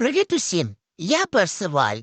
Привіт усім! Я Персиваль,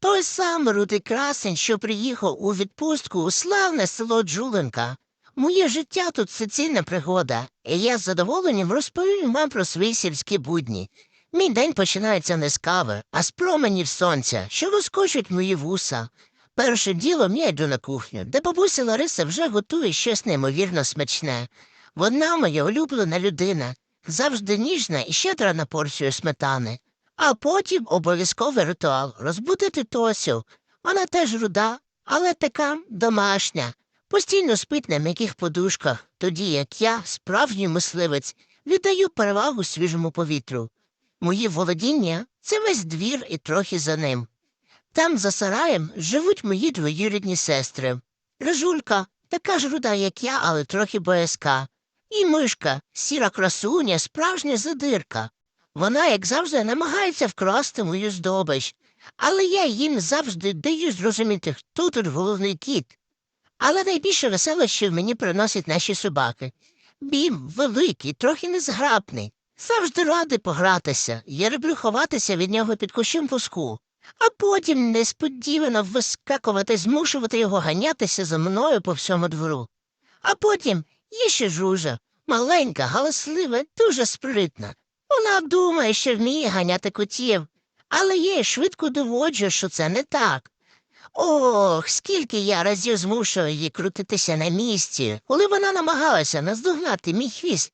той самий рудий красень, що приїхав у відпустку у славне село Джуленка. Моє життя тут суцільна пригода, і я з задоволенням розповім вам про свої сільські будні. Мій день починається не з кави, а з променів сонця, що розкочуть мої вуса. Першим ділом я йду на кухню, де бабуся Лариса вже готує щось неймовірно смачне. Вона моя улюблена людина, завжди ніжна і щедра на порцію сметани. А потім обов'язковий ритуал розбудити Тосю. Вона теж руда, але така домашня. Постійно спить на м'яких подушках, тоді як я, справжній мисливець, віддаю перевагу свіжому повітрю. Мої володіння це весь двір і трохи за ним. Там, за сараєм, живуть мої двоюрідні сестри. Рижулька, така ж руда, як я, але трохи боязка. І мишка, сіра красуня, справжня задирка. Вона, як завжди, намагається вкрасти мою здобич, але я їм завжди даю зрозуміти, хто тут головний кіт. Але найбільше веселощів мені приносять наші собаки. Бім великий, трохи незграбний. Завжди радий погратися. Я люблю ховатися від нього під кущем пуску, а потім несподівано вискакувати, змушувати його ганятися за мною по всьому двору. А потім є ще жужа, маленька, галаслива, дуже спритна. Вона думає, що вміє ганяти котів, але їй швидко доводжу, що це не так. Ох, скільки я разів змушую її крутитися на місці, коли вона намагалася наздогнати мій хвіст.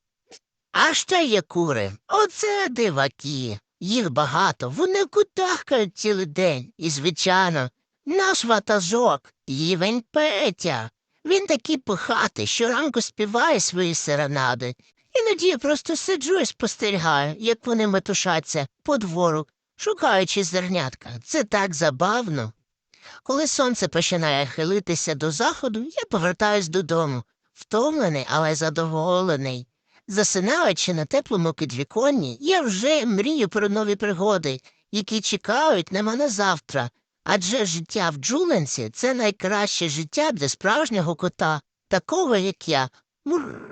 А ще є кури. Оце диваки. Їх багато, вони кутахкають цілий день. І, звичайно, наш ватажок, ївень Петя. Він такий пихатий, що ранку співає свої серенади. Іноді я просто сиджу і спостерігаю, як вони метушаться по двору, шукаючи зернятка. Це так забавно. Коли сонце починає хилитися до заходу, я повертаюсь додому, втомлений, але задоволений. Засинаючи на теплому підвіконні, я вже мрію про нові пригоди, які чекають на мене завтра. Адже життя в Джуленці це найкраще життя для справжнього кота, такого як я. Мур.